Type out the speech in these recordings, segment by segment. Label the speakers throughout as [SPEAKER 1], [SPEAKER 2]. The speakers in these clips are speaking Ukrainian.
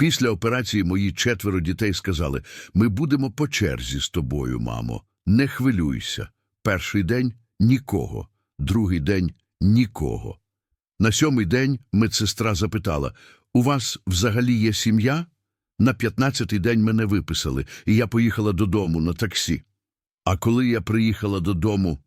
[SPEAKER 1] Після операції мої четверо дітей сказали: ми будемо по черзі з тобою, мамо. Не хвилюйся. Перший день нікого, другий день нікого. На сьомий день медсестра запитала: У вас взагалі є сім'я? На п'ятнадцятий день мене виписали, і я поїхала додому на таксі. А коли я приїхала додому,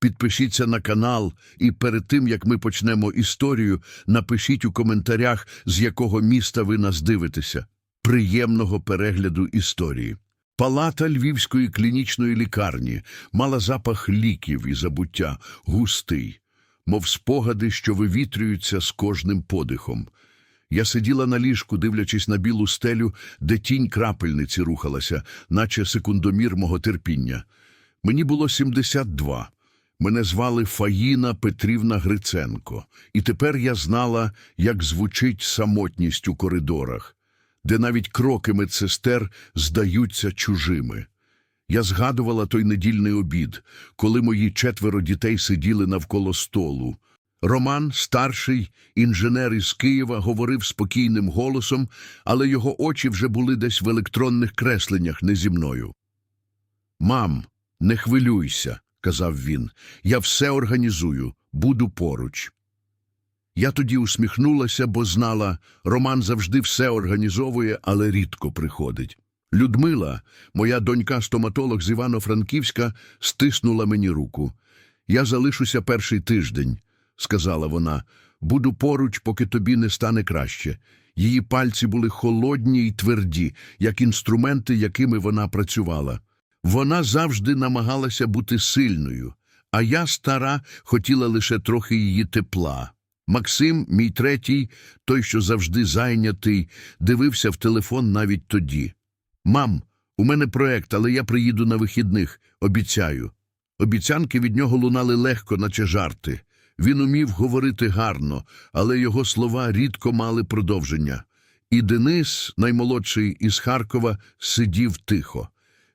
[SPEAKER 1] підпишіться на канал, і перед тим, як ми почнемо історію, напишіть у коментарях, з якого міста ви нас дивитеся. Приємного перегляду історії. Палата Львівської клінічної лікарні мала запах ліків і забуття, густий, мов спогади, що вивітрюються з кожним подихом. Я сиділа на ліжку, дивлячись на білу стелю, де тінь крапельниці рухалася, наче секундомір мого терпіння. Мені було 72. Мене звали Фаїна Петрівна Гриценко, і тепер я знала, як звучить самотність у коридорах, де навіть кроки медсестер здаються чужими. Я згадувала той недільний обід, коли мої четверо дітей сиділи навколо столу. Роман, старший інженер із Києва, говорив спокійним голосом, але його очі вже були десь в електронних кресленнях не зі мною. Мам, не хвилюйся, казав він. Я все організую, буду поруч. Я тоді усміхнулася, бо знала, Роман завжди все організовує, але рідко приходить. Людмила, моя донька-стоматолог з Івано-Франківська, стиснула мені руку. Я залишуся перший тиждень, сказала вона. Буду поруч, поки тобі не стане краще. Її пальці були холодні й тверді, як інструменти, якими вона працювала. Вона завжди намагалася бути сильною, а я, стара, хотіла лише трохи її тепла. Максим, мій третій, той, що завжди зайнятий, дивився в телефон навіть тоді. Мам, у мене проект, але я приїду на вихідних, обіцяю. Обіцянки від нього лунали легко, наче жарти. Він умів говорити гарно, але його слова рідко мали продовження. І Денис, наймолодший із Харкова, сидів тихо.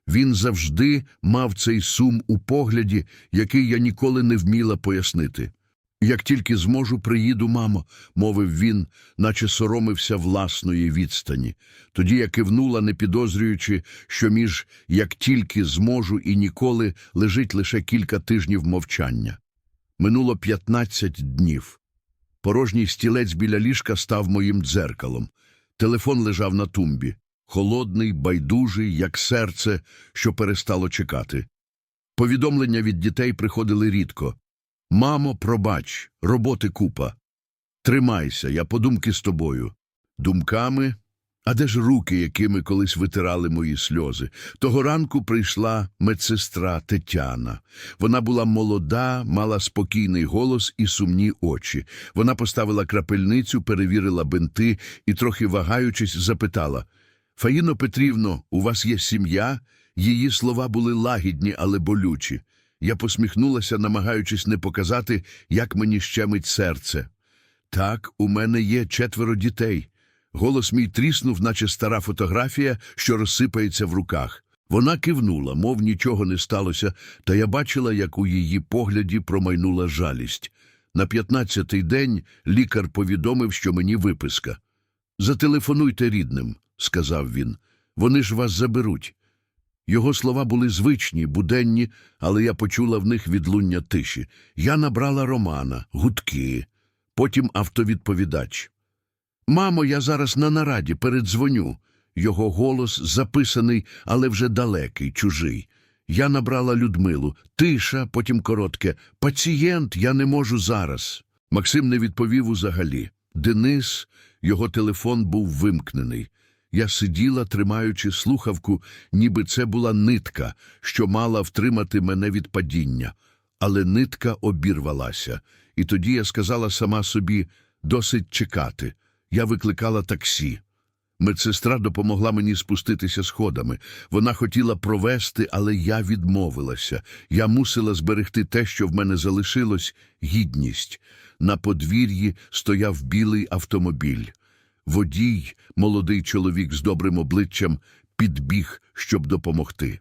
[SPEAKER 1] Він завжди мав цей сум у погляді, який я ніколи не вміла пояснити. Як тільки зможу, приїду, мамо, мовив він, наче соромився власної відстані. Тоді я кивнула, не підозрюючи, що між як тільки зможу і ніколи лежить лише кілька тижнів мовчання. Минуло п'ятнадцять днів. Порожній стілець біля ліжка став моїм дзеркалом. Телефон лежав на тумбі, холодний, байдужий, як серце, що перестало чекати. Повідомлення від дітей приходили рідко. Мамо, пробач, роботи купа. Тримайся, я подумки з тобою. Думками, а де ж руки, якими колись витирали мої сльози? Того ранку прийшла медсестра Тетяна. Вона була молода, мала спокійний голос і сумні очі. Вона поставила крапельницю, перевірила бинти і, трохи вагаючись, запитала Фаїно Петрівно, у вас є сім'я? Її слова були лагідні, але болючі. Я посміхнулася, намагаючись не показати, як мені щемить серце. Так, у мене є четверо дітей. Голос мій тріснув, наче стара фотографія, що розсипається в руках. Вона кивнула, мов нічого не сталося, та я бачила, як у її погляді промайнула жалість. На п'ятнадцятий день лікар повідомив, що мені виписка. Зателефонуйте рідним, сказав він. Вони ж вас заберуть. Його слова були звичні, буденні, але я почула в них відлуння тиші. Я набрала Романа, гудки, потім автовідповідач. Мамо, я зараз на нараді передзвоню. Його голос записаний, але вже далекий, чужий. Я набрала Людмилу. Тиша, потім коротке. Пацієнт, я не можу зараз. Максим не відповів узагалі. Денис, його телефон був вимкнений. Я сиділа, тримаючи слухавку, ніби це була нитка, що мала втримати мене від падіння. Але нитка обірвалася, і тоді я сказала сама собі досить чекати. Я викликала таксі. Медсестра допомогла мені спуститися сходами. Вона хотіла провести, але я відмовилася. Я мусила зберегти те, що в мене залишилось гідність. На подвір'ї стояв білий автомобіль. Водій, молодий чоловік з добрим обличчям, підбіг, щоб допомогти.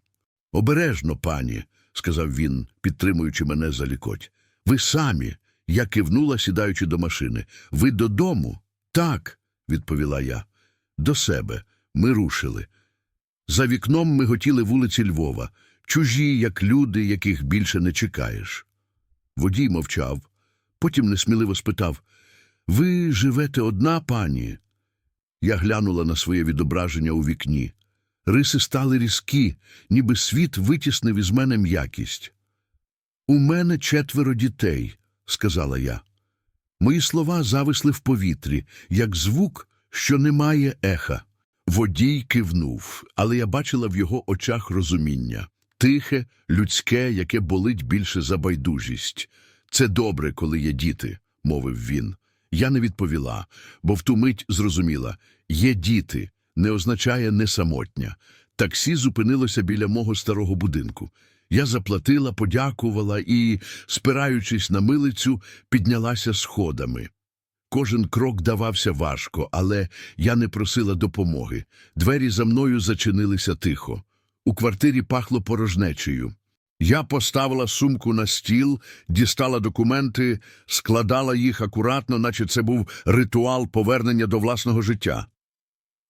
[SPEAKER 1] Обережно, пані, сказав він, підтримуючи мене за лікоть. Ви самі. Я кивнула, сідаючи до машини. Ви додому? Так, відповіла я. До себе. Ми рушили. За вікном ми готіли вулиці Львова, чужі, як люди, яких більше не чекаєш. Водій мовчав, потім несміливо спитав Ви живете одна, пані? Я глянула на своє відображення у вікні. Риси стали різкі, ніби світ витіснив із мене м'якість. У мене четверо дітей, сказала я. Мої слова зависли в повітрі, як звук, що не має еха. Водій кивнув, але я бачила в його очах розуміння. Тихе, людське, яке болить більше за байдужість. Це добре, коли є діти, мовив він. Я не відповіла, бо в ту мить зрозуміла є діти, не означає не самотня. Таксі зупинилося біля мого старого будинку. Я заплатила, подякувала і, спираючись на милицю, піднялася сходами. Кожен крок давався важко, але я не просила допомоги. Двері за мною зачинилися тихо. У квартирі пахло порожнечею. Я поставила сумку на стіл, дістала документи, складала їх акуратно, наче це був ритуал повернення до власного життя.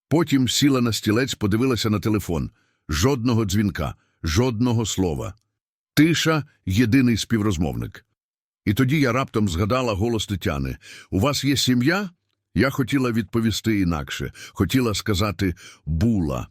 [SPEAKER 1] Потім сіла на стілець, подивилася на телефон. Жодного дзвінка, жодного слова. Тиша — єдиний співрозмовник. І тоді я раптом згадала голос Тетяни. «У вас є сім'я?» Я хотіла відповісти інакше, хотіла сказати «була».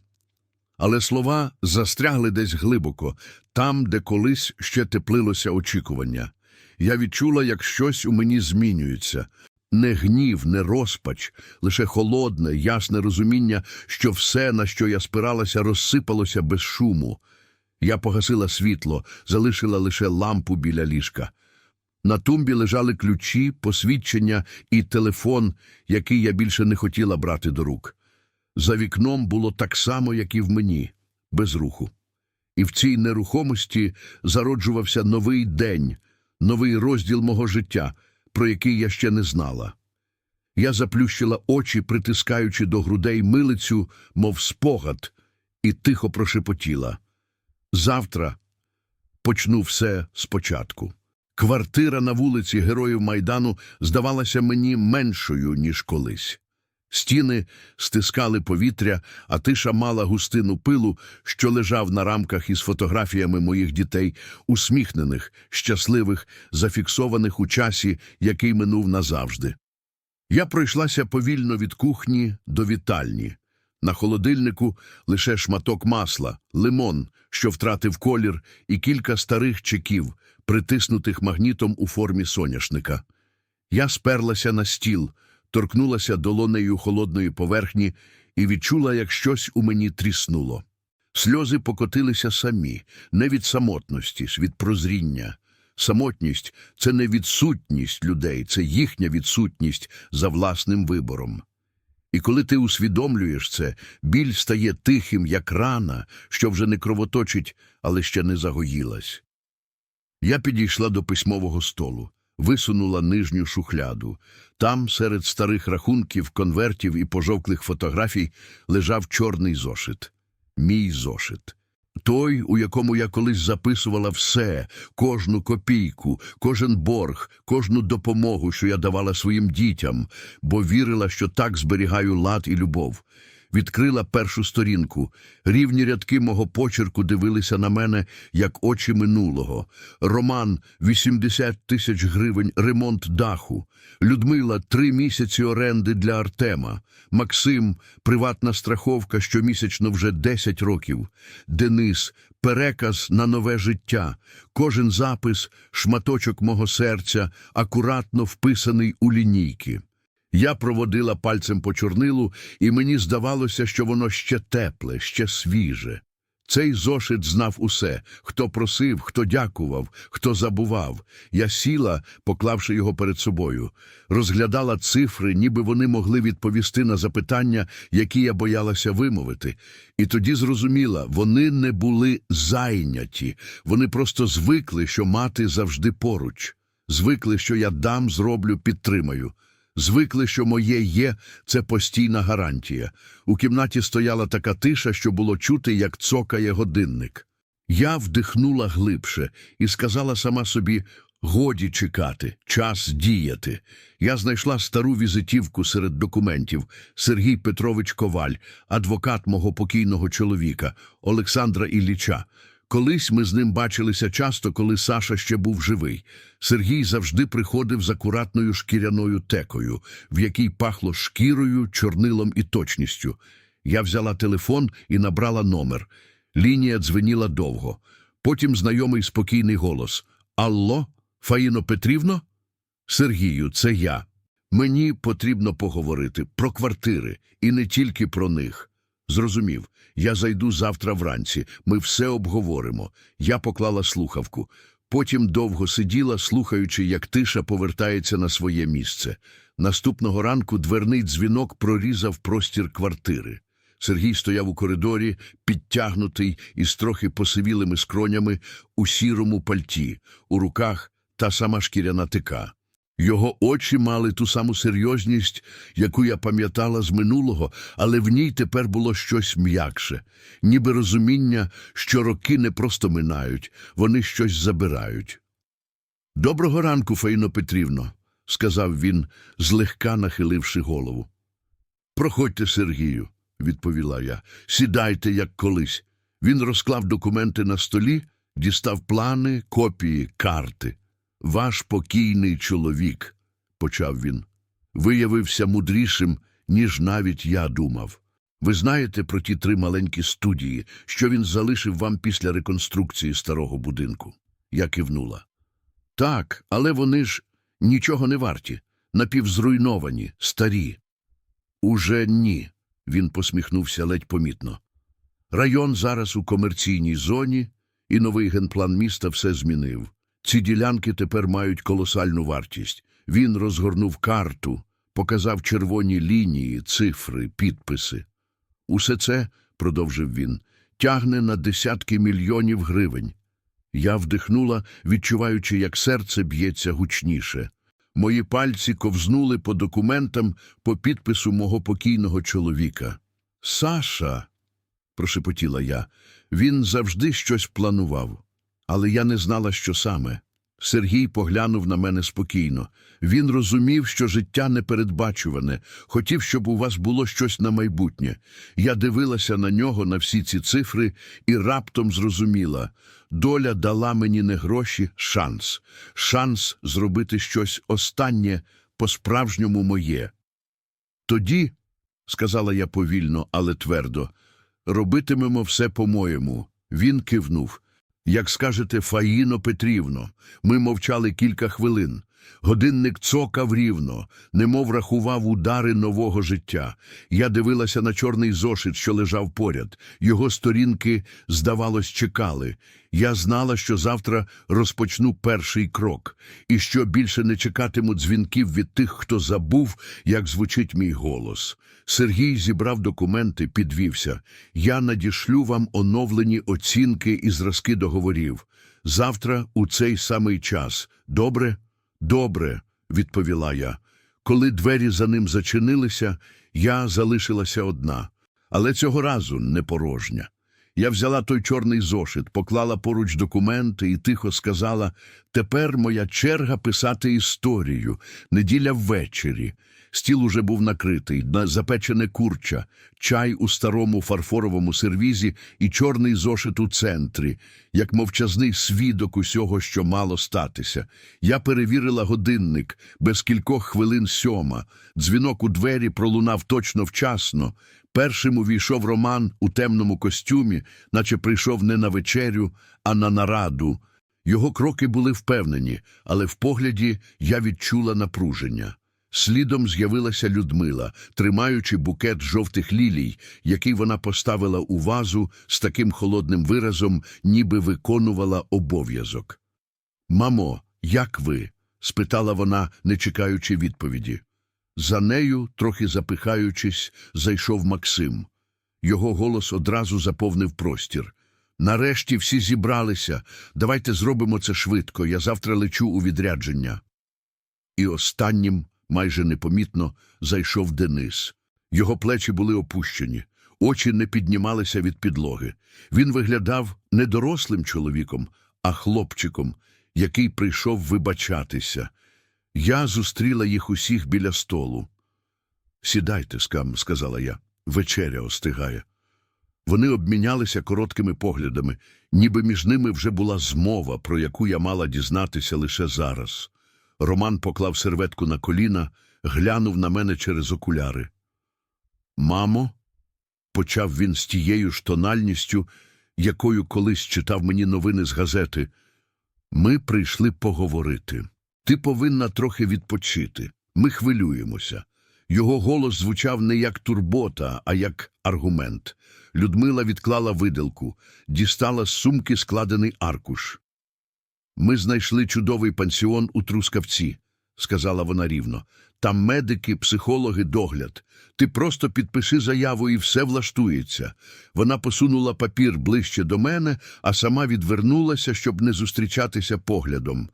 [SPEAKER 1] Але слова застрягли десь глибоко, там, де колись ще теплилося очікування. Я відчула, як щось у мені змінюється. Не гнів, не розпач, лише холодне, ясне розуміння, що все, на що я спиралася, розсипалося без шуму. Я погасила світло, залишила лише лампу біля ліжка. На тумбі лежали ключі, посвідчення і телефон, який я більше не хотіла брати до рук. За вікном було так само, як і в мені, без руху. І в цій нерухомості зароджувався новий день, новий розділ мого життя, про який я ще не знала. Я заплющила очі, притискаючи до грудей милицю, мов спогад, і тихо прошепотіла. Завтра почну все спочатку. Квартира на вулиці Героїв Майдану здавалася мені меншою, ніж колись. Стіни стискали повітря, а тиша мала густину пилу, що лежав на рамках із фотографіями моїх дітей, усміхнених, щасливих, зафіксованих у часі, який минув назавжди. Я пройшлася повільно від кухні до вітальні. На холодильнику лише шматок масла, лимон, що втратив колір, і кілька старих чеків, притиснутих магнітом у формі соняшника. Я сперлася на стіл, торкнулася долонею холодної поверхні і відчула, як щось у мені тріснуло. Сльози покотилися самі, не від самотності, від прозріння. Самотність – це не відсутність людей, це їхня відсутність за власним вибором. І коли ти усвідомлюєш це, біль стає тихим, як рана, що вже не кровоточить, але ще не загоїлась. Я підійшла до письмового столу, висунула нижню шухляду. Там, серед старих рахунків, конвертів і пожовклих фотографій, лежав чорний зошит. Мій зошит. Той, у якому я колись записувала все, кожну копійку, кожен борг, кожну допомогу, що я давала своїм дітям, бо вірила, що так зберігаю лад і любов. Відкрила першу сторінку. Рівні рядки мого почерку дивилися на мене, як очі минулого. Роман – 80 тисяч гривень, ремонт даху. Людмила – три місяці оренди для Артема. Максим – приватна страховка щомісячно вже 10 років. Денис – переказ на нове життя. Кожен запис – шматочок мого серця, акуратно вписаний у лінійки. Я проводила пальцем по чорнилу, і мені здавалося, що воно ще тепле, ще свіже. Цей зошит знав усе, хто просив, хто дякував, хто забував. Я сіла, поклавши його перед собою, розглядала цифри, ніби вони могли відповісти на запитання, які я боялася вимовити. І тоді зрозуміла, вони не були зайняті, вони просто звикли, що мати завжди поруч. Звикли, що я дам, зроблю, підтримаю. Звикли, що моє є – це постійна гарантія. У кімнаті стояла така тиша, що було чути, як цокає годинник. Я вдихнула глибше і сказала сама собі Годі чекати, час діяти. Я знайшла стару візитівку серед документів Сергій Петрович Коваль, адвокат мого покійного чоловіка Олександра Ілліча. Колись ми з ним бачилися часто, коли Саша ще був живий. Сергій завжди приходив з акуратною шкіряною текою, в якій пахло шкірою, чорнилом і точністю. Я взяла телефон і набрала номер. Лінія дзвеніла довго. Потім знайомий спокійний голос. Алло, Фаїно Петрівно? Сергію, це я. Мені потрібно поговорити про квартири і не тільки про них. Зрозумів, я зайду завтра вранці, ми все обговоримо. Я поклала слухавку. Потім довго сиділа, слухаючи, як тиша повертається на своє місце. Наступного ранку дверний дзвінок прорізав простір квартири. Сергій стояв у коридорі, підтягнутий із трохи посивілими скронями у сірому пальті, у руках та сама шкіряна тика. Його очі мали ту саму серйозність, яку я пам'ятала з минулого, але в ній тепер було щось м'якше, ніби розуміння, що роки не просто минають, вони щось забирають. Доброго ранку, Фаїно Петрівно, сказав він, злегка нахиливши голову. Проходьте, Сергію, відповіла я. Сідайте, як колись. Він розклав документи на столі, дістав плани, копії, карти. Ваш покійний чоловік, почав він, виявився мудрішим, ніж навіть я думав. Ви знаєте про ті три маленькі студії, що він залишив вам після реконструкції старого будинку? Я кивнула. Так, але вони ж нічого не варті, напівзруйновані, старі. Уже ні, він посміхнувся ледь помітно. Район зараз у комерційній зоні, і новий генплан міста все змінив. Ці ділянки тепер мають колосальну вартість. Він розгорнув карту, показав червоні лінії, цифри, підписи. Усе це, продовжив він, тягне на десятки мільйонів гривень. Я вдихнула, відчуваючи, як серце б'ється гучніше. Мої пальці ковзнули по документам по підпису мого покійного чоловіка. Саша, прошепотіла я, він завжди щось планував, але я не знала, що саме. Сергій поглянув на мене спокійно. Він розумів, що життя непередбачуване, хотів, щоб у вас було щось на майбутнє. Я дивилася на нього, на всі ці цифри, і раптом зрозуміла. Доля дала мені не гроші, шанс. Шанс зробити щось останнє, по-справжньому моє. Тоді, сказала я повільно, але твердо, робитимемо все по-моєму. Він кивнув. Як скажете, Фаїно Петрівно, ми мовчали кілька хвилин. Годинник цокав рівно, немов рахував удари нового життя. Я дивилася на чорний зошит, що лежав поряд. Його сторінки, здавалось, чекали. Я знала, що завтра розпочну перший крок, і що більше не чекатиму дзвінків від тих, хто забув, як звучить мій голос. Сергій зібрав документи, підвівся. Я надішлю вам оновлені оцінки і зразки договорів. Завтра у цей самий час. Добре? Добре, відповіла я. Коли двері за ним зачинилися, я залишилася одна, але цього разу не порожня. Я взяла той чорний зошит, поклала поруч документи і тихо сказала: тепер моя черга писати історію. Неділя ввечері. Стіл уже був накритий, на запечене курча, чай у старому фарфоровому сервізі і чорний зошит у центрі, як мовчазний свідок усього, що мало статися. Я перевірила годинник, без кількох хвилин сьома. Дзвінок у двері пролунав точно вчасно. Першим увійшов Роман у темному костюмі, наче прийшов не на вечерю, а на нараду. Його кроки були впевнені, але в погляді я відчула напруження. Слідом з'явилася Людмила, тримаючи букет жовтих лілій, який вона поставила у вазу з таким холодним виразом, ніби виконувала обов'язок. Мамо, як ви? спитала вона, не чекаючи відповіді. За нею, трохи запихаючись, зайшов Максим. Його голос одразу заповнив простір. Нарешті всі зібралися. Давайте зробимо це швидко. Я завтра лечу у відрядження. І останнім, майже непомітно, зайшов Денис. Його плечі були опущені, очі не піднімалися від підлоги. Він виглядав не дорослим чоловіком, а хлопчиком. який прийшов вибачатися. Я зустріла їх усіх біля столу. Сідайте, скам, сказала я. Вечеря остигає. Вони обмінялися короткими поглядами, ніби між ними вже була змова, про яку я мала дізнатися лише зараз. Роман поклав серветку на коліна, глянув на мене через окуляри. Мамо, почав він з тією ж тональністю, якою колись читав мені новини з газети. Ми прийшли поговорити. Ти повинна трохи відпочити. Ми хвилюємося. Його голос звучав не як турбота, а як аргумент. Людмила відклала виделку, дістала з сумки складений аркуш. Ми знайшли чудовий пансіон у Трускавці, сказала вона рівно. Там медики, психологи, догляд. Ти просто підпиши заяву і все влаштується. Вона посунула папір ближче до мене, а сама відвернулася, щоб не зустрічатися поглядом.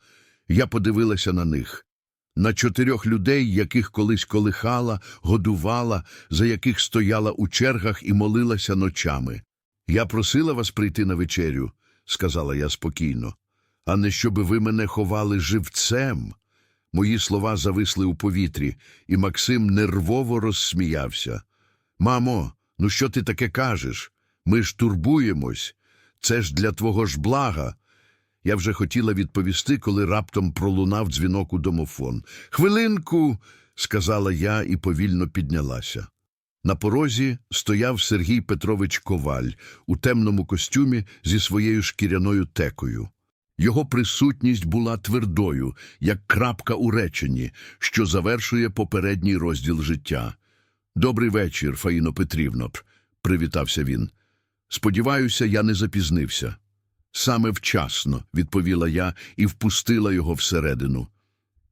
[SPEAKER 1] Я подивилася на них. На чотирьох людей, яких колись колихала, годувала, за яких стояла у чергах і молилася ночами. Я просила вас прийти на вечерю, сказала я спокійно, а не щоби ви мене ховали живцем. Мої слова зависли у повітрі, і Максим нервово розсміявся. Мамо, ну що ти таке кажеш? Ми ж турбуємось. Це ж для твого ж блага. Я вже хотіла відповісти, коли раптом пролунав дзвінок у домофон. Хвилинку, сказала я і повільно піднялася. На порозі стояв Сергій Петрович Коваль у темному костюмі зі своєю шкіряною текою. Його присутність була твердою, як крапка у реченні, що завершує попередній розділ життя. Добрий вечір, Фаїно Петрівно, привітався він. Сподіваюся, я не запізнився. Саме вчасно, відповіла я і впустила його всередину.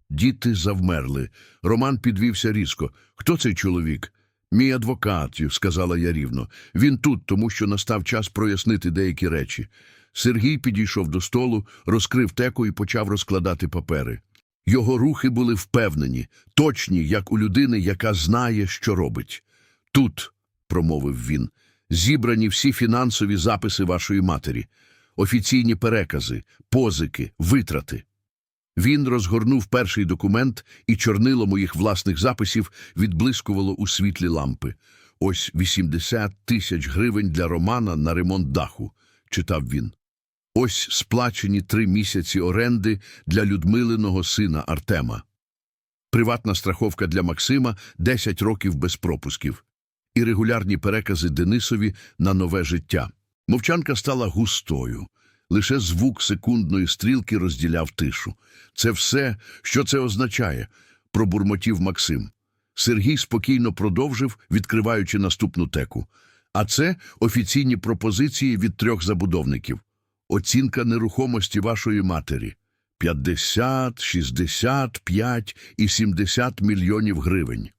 [SPEAKER 1] Діти завмерли. Роман підвівся різко. Хто цей чоловік? Мій адвокат, сказала я рівно. Він тут, тому що настав час прояснити деякі речі. Сергій підійшов до столу, розкрив теку і почав розкладати папери. Його рухи були впевнені, точні, як у людини, яка знає, що робить. Тут, промовив він, зібрані всі фінансові записи вашої матері, офіційні перекази, позики, витрати. Він розгорнув перший документ, і чорнило моїх власних записів відблискувало у світлі лампи. Ось 80 тисяч гривень для Романа на ремонт даху, читав він. Ось сплачені три місяці оренди для Людмилиного сина Артема. Приватна страховка для Максима 10 років без пропусків. І регулярні перекази Денисові на нове життя. Мовчанка стала густою. Лише звук секундної стрілки розділяв тишу. Це все, що це означає, пробурмотів Максим. Сергій спокійно продовжив, відкриваючи наступну теку. А це офіційні пропозиції від трьох забудовників. Оцінка нерухомості вашої матері 50, 65 і 70 мільйонів гривень.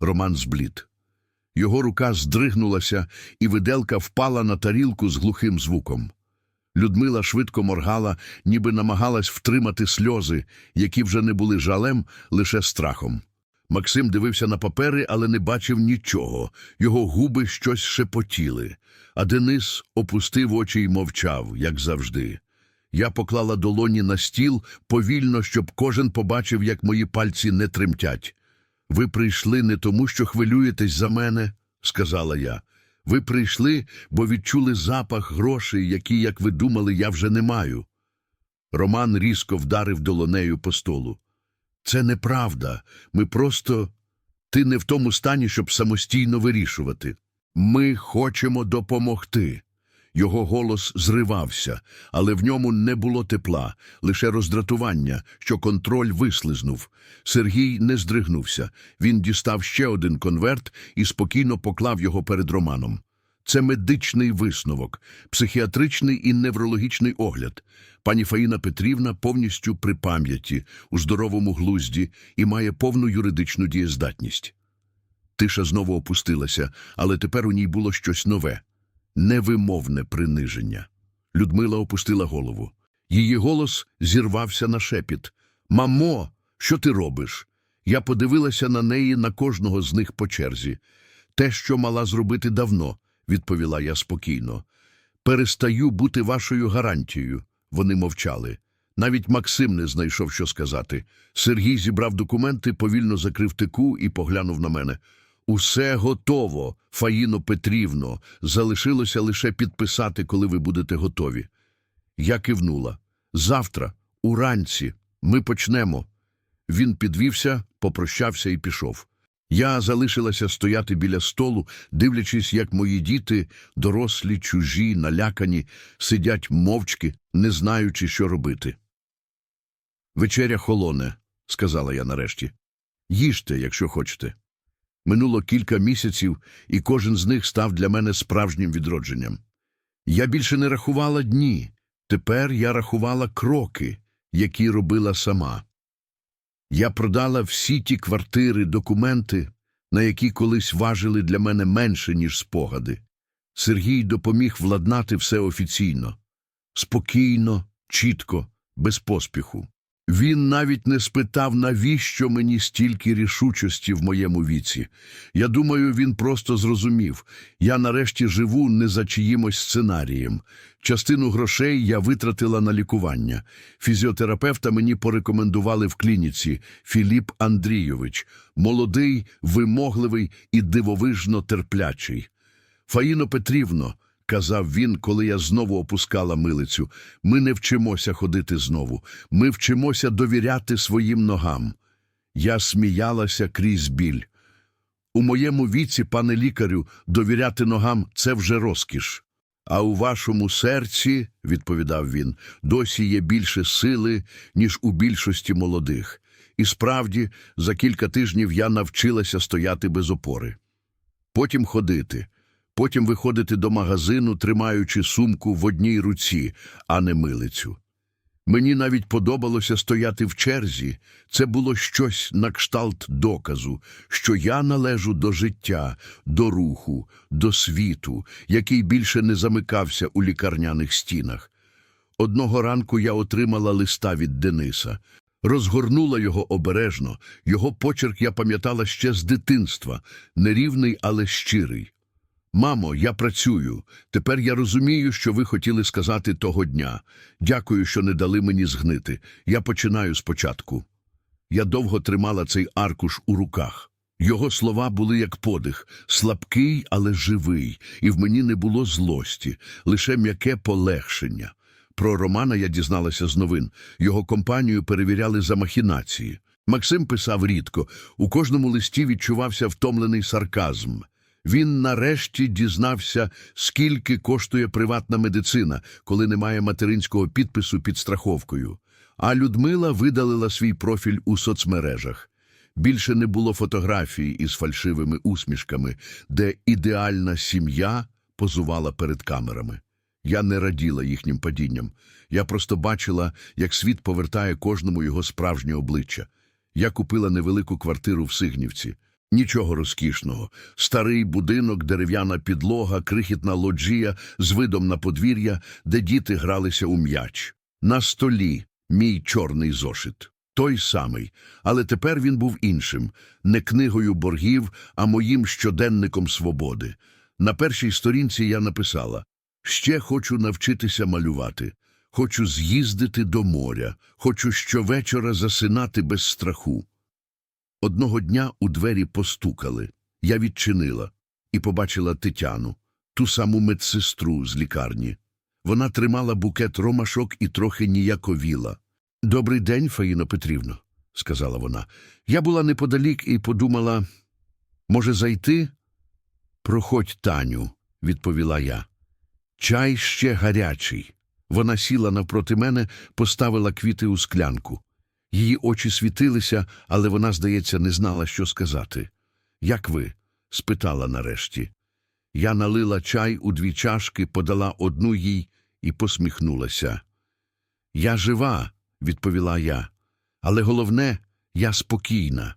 [SPEAKER 1] Роман зблід. Його рука здригнулася, і виделка впала на тарілку з глухим звуком. Людмила швидко моргала, ніби намагалась втримати сльози, які вже не були жалем, лише страхом. Максим дивився на папери, але не бачив нічого. Його губи щось шепотіли. А Денис опустив очі й мовчав, як завжди. Я поклала долоні на стіл повільно, щоб кожен побачив, як мої пальці не тремтять. Ви прийшли не тому, що хвилюєтесь за мене, сказала я. Ви прийшли, бо відчули запах грошей, які, як ви думали, я вже не маю. Роман різко вдарив долонею по столу. Це неправда. Ми просто. Ти не в тому стані, щоб самостійно вирішувати. Ми хочемо допомогти. Його голос зривався, але в ньому не було тепла, лише роздратування, що контроль вислизнув. Сергій не здригнувся. Він дістав ще один конверт і спокійно поклав його перед Романом. Це медичний висновок, психіатричний і неврологічний огляд. Пані Фаїна Петрівна повністю при пам'яті, у здоровому глузді і має повну юридичну дієздатність. Тиша знову опустилася, але тепер у ній було щось нове невимовне приниження. Людмила опустила голову. Її голос зірвався на шепіт. Мамо, що ти робиш? Я подивилася на неї на кожного з них по черзі. Те, що мала зробити давно, відповіла я спокійно. Перестаю бути вашою гарантією. Вони мовчали. Навіть Максим не знайшов, що сказати. Сергій зібрав документи, повільно закрив тику і поглянув на мене. Усе готово, Фаїно Петрівно. Залишилося лише підписати, коли ви будете готові. Я кивнула. Завтра, уранці, ми почнемо. Він підвівся, попрощався і пішов. Я залишилася стояти біля столу, дивлячись, як мої діти, дорослі, чужі, налякані, сидять мовчки, не знаючи, що робити. Вечеря холоне, сказала я нарешті. Їжте, якщо хочете. Минуло кілька місяців, і кожен з них став для мене справжнім відродженням. Я більше не рахувала дні, тепер я рахувала кроки, які робила сама. Я продала всі ті квартири, документи, на які колись важили для мене менше, ніж спогади. Сергій допоміг владнати все офіційно, спокійно, чітко, без поспіху. Він навіть не спитав, навіщо мені стільки рішучості в моєму віці. Я думаю, він просто зрозумів. Я нарешті живу не за чиїмось сценарієм. Частину грошей я витратила на лікування. Фізіотерапевта мені порекомендували в клініці Філіп Андрійович, молодий, вимогливий і дивовижно терплячий. Фаїно Петрівно, казав він, коли я знову опускала милицю, ми не вчимося ходити знову, ми вчимося довіряти своїм ногам. Я сміялася крізь біль. У моєму віці, пане лікарю, довіряти ногам це вже розкіш. А у вашому серці, відповідав він, досі є більше сили, ніж у більшості молодих. І справді, за кілька тижнів я навчилася стояти без опори. Потім ходити, потім виходити до магазину, тримаючи сумку в одній руці, а не милицю. Мені навіть подобалося стояти в черзі. Це було щось на кшталт доказу, що я належу до життя, до руху, до світу, який більше не замикався у лікарняних стінах. Одного ранку я отримала листа від Дениса. Розгорнула його обережно. Його почерк я пам'ятала ще з дитинства, нерівний, але щирий. Мамо, я працюю. Тепер я розумію, що ви хотіли сказати того дня. Дякую, що не дали мені згнити. Я починаю спочатку. Я довго тримала цей аркуш у руках. Його слова були як подих, слабкий, але живий, і в мені не було злості, лише м'яке полегшення. Про Романа я дізналася з новин. Його компанію перевіряли за махінації. Максим писав рідко. У кожному листі відчувався втомлений сарказм. Він нарешті дізнався, скільки коштує приватна медицина, коли немає материнського підпису під страховкою. А Людмила видалила свій профіль у соцмережах. Більше не було фотографій із фальшивими усмішками, де ідеальна сім'я позувала перед камерами. Я не раділа їхнім падінням. Я просто бачила, як світ повертає кожному його справжнє обличчя. Я купила невелику квартиру в Сигнівці. Нічого розкішного. Старий будинок, дерев'яна підлога, крихітна лоджія з видом на подвір'я, де діти гралися у м'яч. На столі мій чорний зошит. Той самий, але тепер він був іншим, не книгою боргів, а моїм щоденником свободи. На першій сторінці я написала «Ще хочу навчитися малювати, хочу з'їздити до моря, хочу щовечора засинати без страху». Одного дня у двері постукали. Я відчинила і побачила Тетяну, ту саму медсестру з лікарні. Вона тримала букет ромашок і трохи ніяковіла. «Добрий день, Фаїно Петрівно», – сказала вона. Я була неподалік і подумала, може, зайти? Проходь, Таню, відповіла я. Чай ще гарячий. Вона сіла навпроти мене, поставила квіти у склянку. Її очі світилися, але вона, здається, не знала, що сказати. Як ви? спитала нарешті. Я налила чай у дві чашки, подала одну їй і посміхнулася. Я жива, відповіла я, але головне, я спокійна.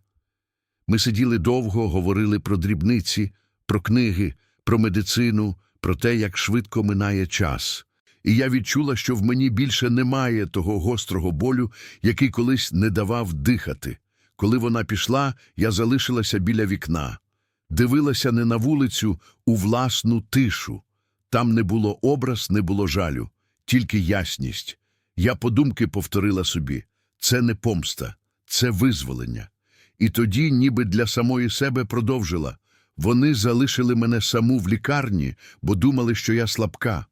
[SPEAKER 1] Ми сиділи довго, говорили про дрібниці, про книги, про медицину, про те, як швидко минає час. І я відчула, що в мені більше немає того гострого болю, який колись не давав дихати. Коли вона пішла, я залишилася біля вікна. Дивилася не на вулицю, у власну тишу. Там не було образ, не було жалю, тільки ясність. Я подумки повторила собі це не помста, це визволення. І тоді, ніби для самої себе, продовжила вони залишили мене саму в лікарні, бо думали, що я слабка.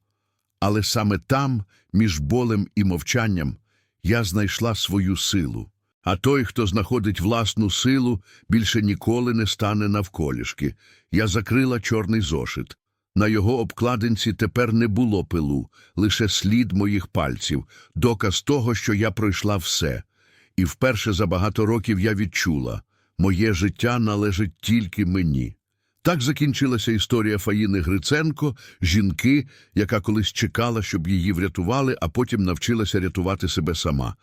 [SPEAKER 1] Але саме там, між болем і мовчанням, я знайшла свою силу. А той, хто знаходить власну силу, більше ніколи не стане навколішки. Я закрила чорний зошит. На його обкладинці тепер не було пилу, лише слід моїх пальців, доказ того, що я пройшла все. І вперше за багато років я відчула – моє життя належить тільки мені. Так закінчилася історія Фаїни Гриценко, жінки, яка колись чекала, щоб її врятували, а потім навчилася рятувати себе сама.